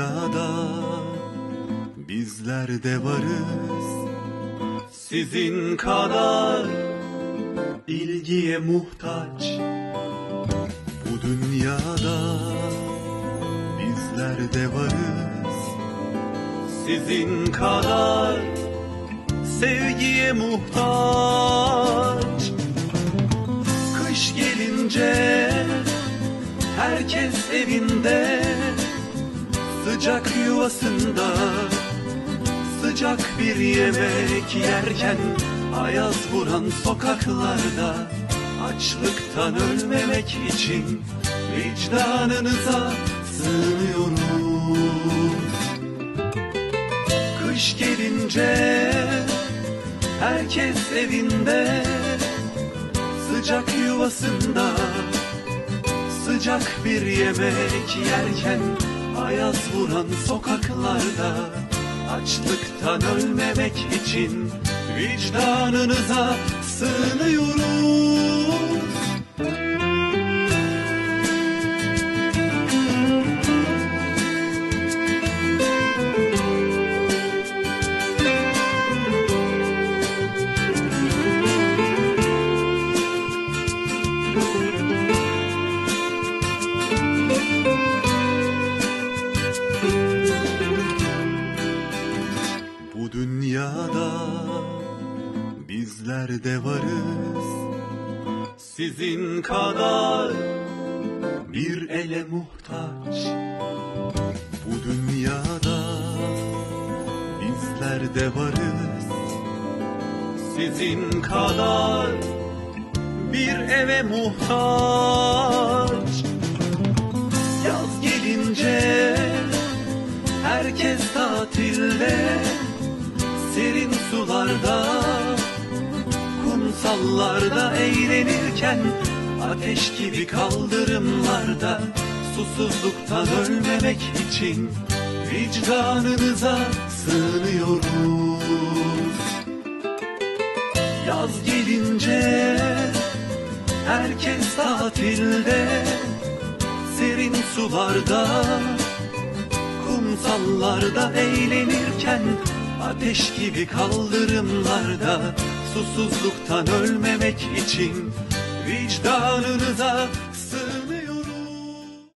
dünyada bizler de varız. Sizin kadar ilgiye muhtaç Bu dünyada bizler de varız. Sizin kadar sevgiye muhtaç. Kış gelince herkes evinde Sıcak yuvasında Sıcak bir yemek yerken Ayaz vuran sokaklarda Açlıktan ölmemek için Vicdanınıza sığınıyoruz. Kış gelince herkes evinde Sıcak yuvasında Sıcak bir yemek yerken Ayaz vuran sokaklarda Açlıktan ölmemek için Vicdanınıza sığınıyoruz bizler de varız. Sizin kadar bir ele muhtaç. Bu dünyada bizler de varız. Sizin kadar bir eve muhtaç. Yaz gelince herkes tatilde sularda Kumsallarda eğlenirken Ateş gibi kaldırımlarda Susuzluktan ölmemek için Vicdanınıza sığınıyoruz. Yaz gelince Herkes tatilde Serin sularda Kumsallarda eğlenirken Ateş gibi kaldırımlarda Susuzluktan ölmemek için Vicdanınıza